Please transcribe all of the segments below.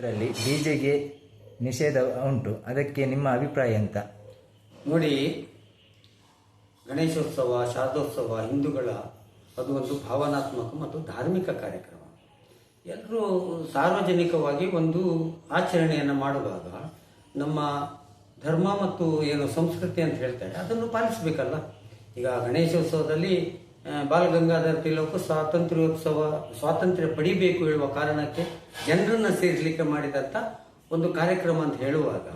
ಇದರಲ್ಲಿ ಡಿಜೆಗೆ ನಿಷೇಧ ಉಂಟು. ಅದಕ್ಕೆ ನಿಮ್ಮ ಅಭಿಪ್ರಾಯ ಎಂತ? ನೋಡಿ, ಗಣೇಶೋತ್ಸವ, ಶಾರದೋತ್ಸವ, ಹಿಂದೂಗಳ ಅದು ಒಂದು ಭಾವನಾತ್ಮಕ ಮತ್ತು ಧಾರ್ಮಿಕ ಕಾರ್ಯಕ್ರಮ. ಎಲ್ಲರೂ ಸಾರ್ವಜನಿಕವಾಗಿ ಒಂದು ಆಚರಣೆಯನ್ನು ಮಾಡುವಾಗ ನಮ್ಮ ಧರ್ಮ ಮತ್ತು ಏನು ಸಂಸ್ಕೃತಿ ಅಂತ ಹೇಳ್ತಾರೆ, ಅದನ್ನು ಪಾಲಿಸಬೇಕಲ್ಲ. ಈಗ ಗಣೇಶೋತ್ಸವದಲ್ಲಿ ಬಾಲಗಂಗಾಧರ ತಿಲಕ್ ಸ್ವಾತಂತ್ರ್ಯೋತ್ಸವ ಸ್ವಾತಂತ್ರ್ಯ ಪಡಿಬೇಕು ಹೇಳುವ ಕಾರಣಕ್ಕೆ ಜನರನ್ನು ಸೇರಿಸಲಿಕ್ಕೆ ಮಾಡಿದಂಥ ಒಂದು ಕಾರ್ಯಕ್ರಮ ಅಂತ ಹೇಳುವಾಗ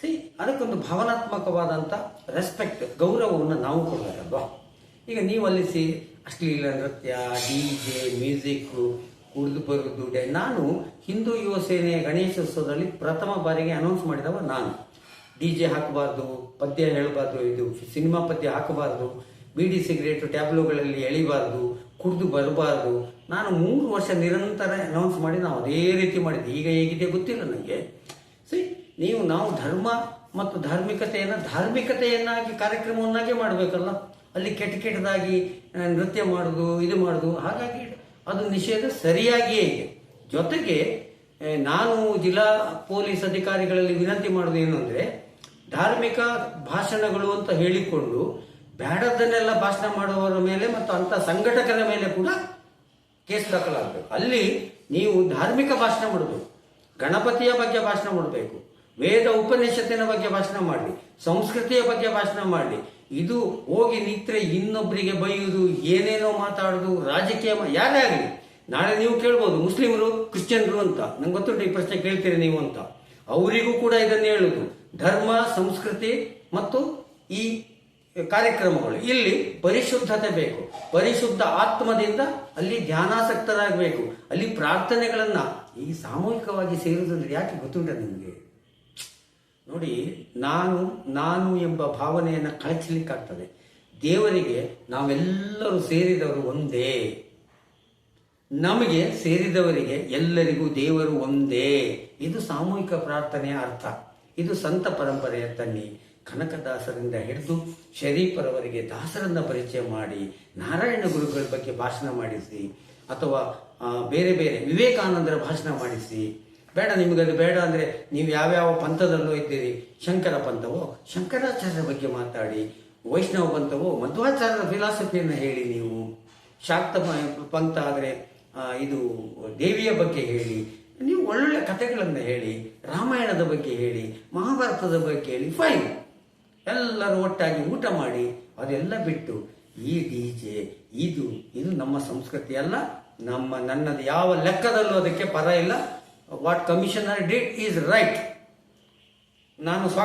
ಸಿ ಅದಕ್ಕೊಂದು ಭಾವನಾತ್ಮಕವಾದಂಥ ರೆಸ್ಪೆಕ್ಟ್ ಗೌರವವನ್ನು ನಾವು ಕೊಡಬೇಕಲ್ವಾ ಈಗ ನೀವು ಅಲ್ಲಿ ಸಿ ಅಶ್ಲೀಲ ನೃತ್ಯ ಡಿ ಜೆ ಮ್ಯೂಸಿಕ್ಕು ಕುಡಿದು ಬರೋದು ನಾನು ಹಿಂದೂ ಯುವ ಸೇನೆಯ ಗಣೇಶೋತ್ಸವದಲ್ಲಿ ಪ್ರಥಮ ಬಾರಿಗೆ ಅನೌನ್ಸ್ ಮಾಡಿದವ ನಾನು. ಡಿ ಜೆ ಹಾಕಬಾರ್ದು, ಪದ್ಯ ಹೇಳಬಾರ್ದು, ಇದು ಸಿನಿಮಾ ಪದ್ಯ ಹಾಕಬಾರ್ದು. ಬೀಡಿ ಸಿಗರೇಟ್ ಟ್ಯಾಬ್ಲೋಗಳಲ್ಲಿ ಎಳಿಬಾರ್ದು, ಕುಡಿದು ಬರಬಾರ್ದು. ನಾನು ಮೂರು ವರ್ಷ ನಿರಂತರ ಅನೌನ್ಸ್ ಮಾಡಿ ನಾವು ಅದೇ ರೀತಿ ಮಾಡಿದ್ದೆ ಈಗ ಹೇಗಿದೆ ಗೊತ್ತಿಲ್ಲ ನನಗೆ ಸಿ ನೀವು ನಾವು ಧರ್ಮ ಮತ್ತು ಧಾರ್ಮಿಕತೆಯನ್ನು ಧಾರ್ಮಿಕತೆಯನ್ನಾಗಿ ಕಾರ್ಯಕ್ರಮವನ್ನಾಗಿ ಮಾಡಬೇಕಲ್ಲ. ಅಲ್ಲಿ ಕೆಟ್ಟ ಕೆಟ್ಟದಾಗಿ ನೃತ್ಯ ಮಾಡೋದು, ಇದು ಮಾಡೋದು. ಹಾಗಾಗಿ ಅದು ನಿಷೇಧ ಸರಿಯಾಗಿಯೇ ಇದೆ. ಜೊತೆಗೆ ನಾನು ಜಿಲ್ಲಾ ಪೊಲೀಸ್ ಅಧಿಕಾರಿಗಳಲ್ಲಿ ವಿನಂತಿ ಮಾಡೋದು ಏನು ಧಾರ್ಮಿಕ ಭಾಷಣಗಳು ಅಂತ ಹೇಳಿಕೊಂಡು ಬೇಡದನ್ನೆಲ್ಲ ಭಾಷಣ ಮಾಡುವವರ ಮೇಲೆ ಮತ್ತು ಅಂಥ ಸಂಘಟಕರ ಮೇಲೆ ಕೂಡ ಕೇಸ್ ದಾಖಲಾಗಬೇಕು. ಅಲ್ಲಿ ನೀವು ಧಾರ್ಮಿಕ ಭಾಷಣ ಮಾಡಬೇಕು, ಗಣಪತಿಯ ಬಗ್ಗೆ ಭಾಷಣ ಮಾಡಬೇಕು, ವೇದ ಉಪನಿಷತ್ತಿನ ಬಗ್ಗೆ ಭಾಷಣ ಮಾಡಲಿ, ಸಂಸ್ಕೃತಿಯ ಬಗ್ಗೆ ಭಾಷಣ ಮಾಡಲಿ. ಇದು ಹೋಗಿ ನಿತ್ರೆ ಇನ್ನೊಬ್ಬರಿಗೆ ಬೈಯುವುದು ಏನೇನೋ ಮಾತಾಡೋದು, ರಾಜಕೀಯ ಯಾರೇ ಆಗಲಿ. ನಾಳೆ ನೀವು ಕೇಳ್ಬೋದು, ಮುಸ್ಲಿಮರು, ಕ್ರಿಶ್ಚಿಯನ್ರು ಅಂತ. ನಂಗೆ ಗೊತ್ತುಂಟು ಈ ಪ್ರಶ್ನೆ ಕೇಳ್ತೀರಿ ನೀವು ಅಂತ. ಅವರಿಗೂ ಕೂಡ ಇದನ್ನು ಹೇಳುದು, ಧರ್ಮ, ಸಂಸ್ಕೃತಿ ಮತ್ತು ಈ ಕಾರ್ಯಕ್ರಮಗಳು. ಇಲ್ಲಿ ಪರಿಶುದ್ಧತೆ ಬೇಕು. ಪರಿಶುದ್ಧ ಆತ್ಮದಿಂದ ಅಲ್ಲಿ ಧ್ಯಾನಾಸಕ್ತರಾಗಬೇಕು. ಅಲ್ಲಿ ಪ್ರಾರ್ಥನೆಗಳನ್ನ ಈ ಸಾಮೂಹಿಕವಾಗಿ ಸೇರುವುದಂದ್ರೆ ಯಾಕೆ ಗೊತ್ತುಂಟ ನಿಮಗೆ? ನೋಡಿ, ನಾನು ನಾನು ಎಂಬ ಭಾವನೆಯನ್ನು ಕಳಚಲಿಕ್ಕಾಗ್ತದೆ. ದೇವರಿಗೆ ನಾವೆಲ್ಲರೂ ಸೇರಿದವರು ಒಂದೇ. ನಮಗೆ ಸೇರಿದವರಿಗೆ ಎಲ್ಲರಿಗೂ ದೇವರು ಒಂದೇ. ಇದು ಸಾಮೂಹಿಕ ಪ್ರಾರ್ಥನೆಯ ಅರ್ಥ. ಇದು ಸಂತ ಪರಂಪರೆಯ ತನ್ನಿ. ಕನಕದಾಸರಿಂದ ಹಿಡಿದು ಶರೀಫರವರಿಗೆ ದಾಸರನ್ನ ಪರಿಚಯ ಮಾಡಿ ನಾರಾಯಣ ಗುರುಗಳ ಬಗ್ಗೆ ಭಾಷಣ ಮಾಡಿಸಿ, ಅಥವಾ ಬೇರೆ ಬೇರೆ ವಿವೇಕಾನಂದರ ಭಾಷಣ ಮಾಡಿಸಿ. ಬೇಡ ನಿಮಗದು ಬೇಡ ಅಂದರೆ ನೀವು ಯಾವ್ಯಾವ ಪಂಥದಲ್ಲೂ ಇದ್ದೀರಿ, ಶಂಕರ ಪಂಥವೋ, ಶಂಕರಾಚಾರ್ಯರ ಬಗ್ಗೆ ಮಾತಾಡಿ, ವೈಷ್ಣವ ಪಂಥವೋ, ಮಧ್ವಾಚಾರ್ಯರ ಫಿಲಾಸಫಿಯನ್ನು ಹೇಳಿ ನೀವು. ಶಾಕ್ತ ಪಂಥ ಆದರೆ ಇದು ದೇವಿಯ ಬಗ್ಗೆ ಹೇಳಿ, ನೀವು ಒಳ್ಳೊಳ್ಳೆ ಕಥೆಗಳನ್ನು ಹೇಳಿ, ರಾಮಾಯಣದ ಬಗ್ಗೆ ಹೇಳಿ, ಮಹಾಭಾರತದ ಬಗ್ಗೆ ಹೇಳಿ ಫೈನ್ ಎಲ್ಲರೂ ಒಟ್ಟಾಗಿ ಊಟ ಮಾಡಿ, ಅದೆಲ್ಲ ಬಿಟ್ಟು, ಈ ಡಿ ಜೆ ಇದು ಇದು ನಮ್ಮ ಸಂಸ್ಕೃತಿ ಅಲ್ಲ, ನಮ್ಮ, ನನ್ನದು ಯಾವ ಲೆಕ್ಕದಲ್ಲೂ ಅದಕ್ಕೆ ಪರ ಇಲ್ಲ. What commissioner did is right ನಾನು ಸ್ವಾಗತ